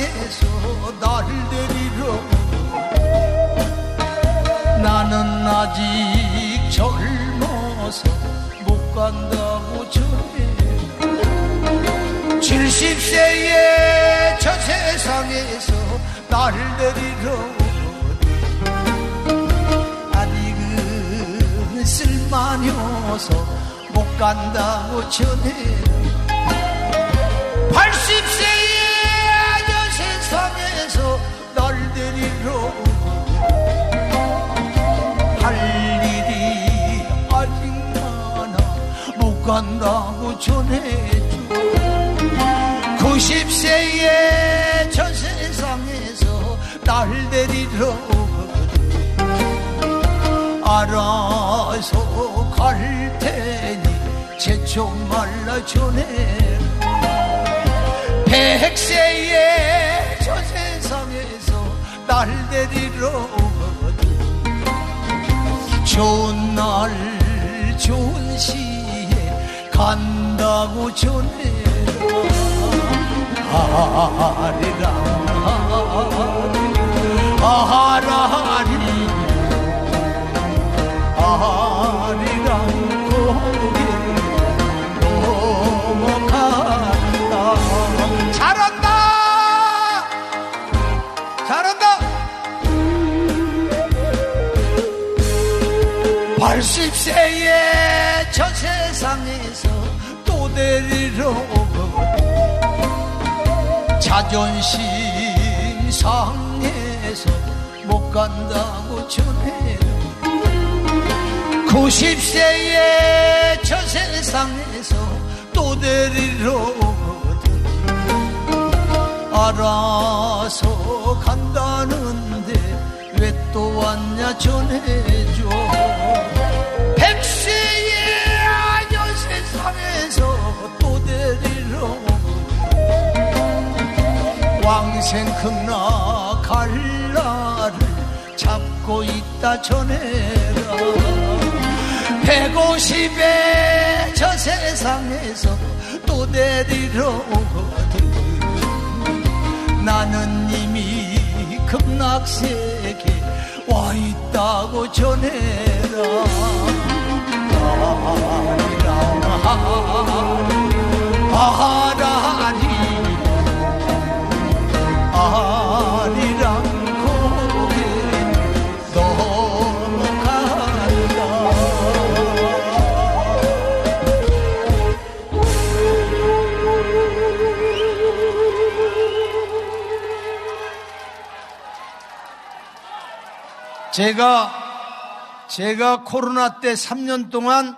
하늘에서 날 데리러 나는 아직 젊어서 못 간다고 전해. 70세의 저 세상에서 날 데리러 쓸만해서 못 간다고 전해. 80 날 데리러 할 일이 아직 많아 못 간다고 전해줘. 90세에 저 세상에서 날 데리러 알아서 갈 테니 제쪽 말라 전해라 날 데리러 좋은 날 좋은 시에 간다고 전해라. 아리랑 아라리 80세에 저 세상에서 또 데리러 자존심 상해서 못 간다고 전해요. 90세에 저 세상에서 또 데리러 알아서 간다는데 왜 또 왔냐 전해줘 왕생 극락 갈 날을 잡고 있다 전해라 150에 저 세상에서 또 데리러 오거든 나는 이미 극락세계 와 있다고 전해라 아라리 제가 제가 코로나 때 3년 동안